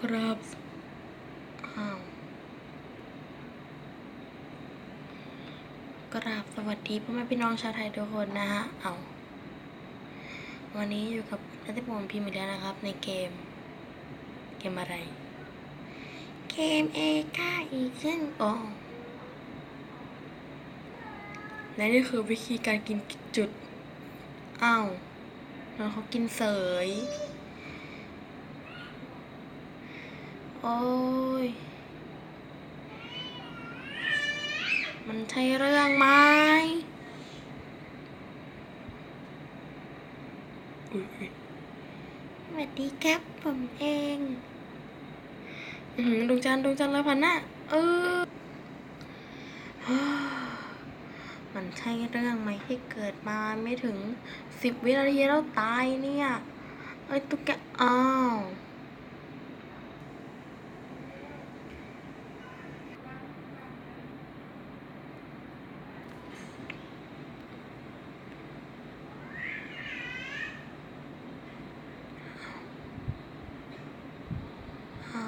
ครับ อ้าว กราบสวัสดีพ่อแม่พี่น้องชาวไทยทุกคนนะฮะ เอาวันนี้อยู่กับนัทพงศ์พิมพ์อีกแล้วนะครับ ในเกม เกมอะไร เกมเอก้าอีกเช่นโอและนี่คือวิธีการกินจุด อ้าวแล้วเขากินเสย โอ้ย มันใช่เรื่องไหมสวัสดีครับผมเองดวงจันทร์ดวงจันทร์แล้วพันน่ะเออ มันใช่เรื่องไหมที่เกิดมาไม่ถึงสิบวินาทีแล้วตายเนี่ย เอ้ยตุ๊กแก อ้าว เอา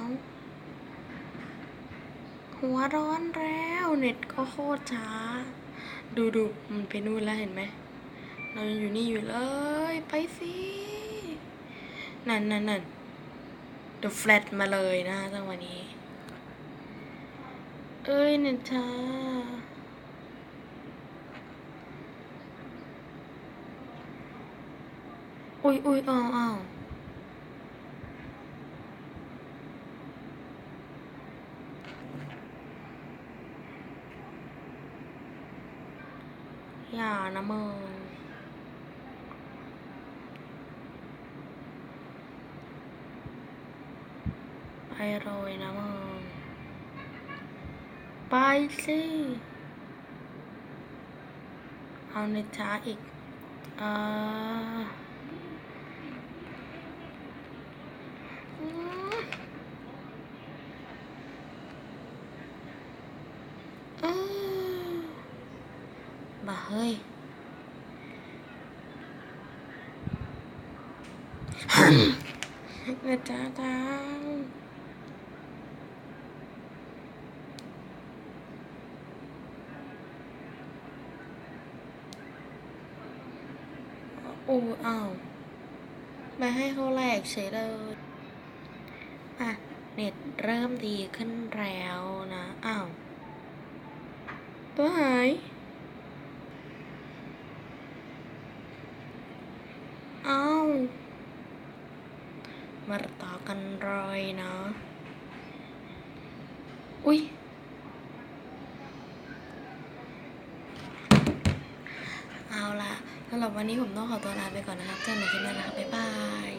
หัวร้อนแล้วเน็ตก็โคตรช้า ดูดูมันไปนู่นแล้วเห็นไหมเรายังอยู่นี่อยู่เลย ไปสินั่นนั่นนั่น The Flat มาเลยนะจังหวะนี้ เอ้ยเน็ตช้าอุ้ยอุ้ยอ้าวอ้าว อย่านะมึงไปโรยนะมึงไปสิเอาในช้าอีกอ่าอืมอืม บ้าเฮ้ยเงินจ้าจังโอ้อ้าวมาให้เขาแหลกเฉยเลย อะ เน็ตเริ่มดีขึ้นแล้วนะ อ้าว ตัวหาย อ้าว มาต่อกันรอยนะ อุ้ยเอาละสำหรับวันนี้ผมต้องขอตัวลาไปก่อนนะครับเจอกันใหม่คลิปหน้านะครับบ๊ายบาย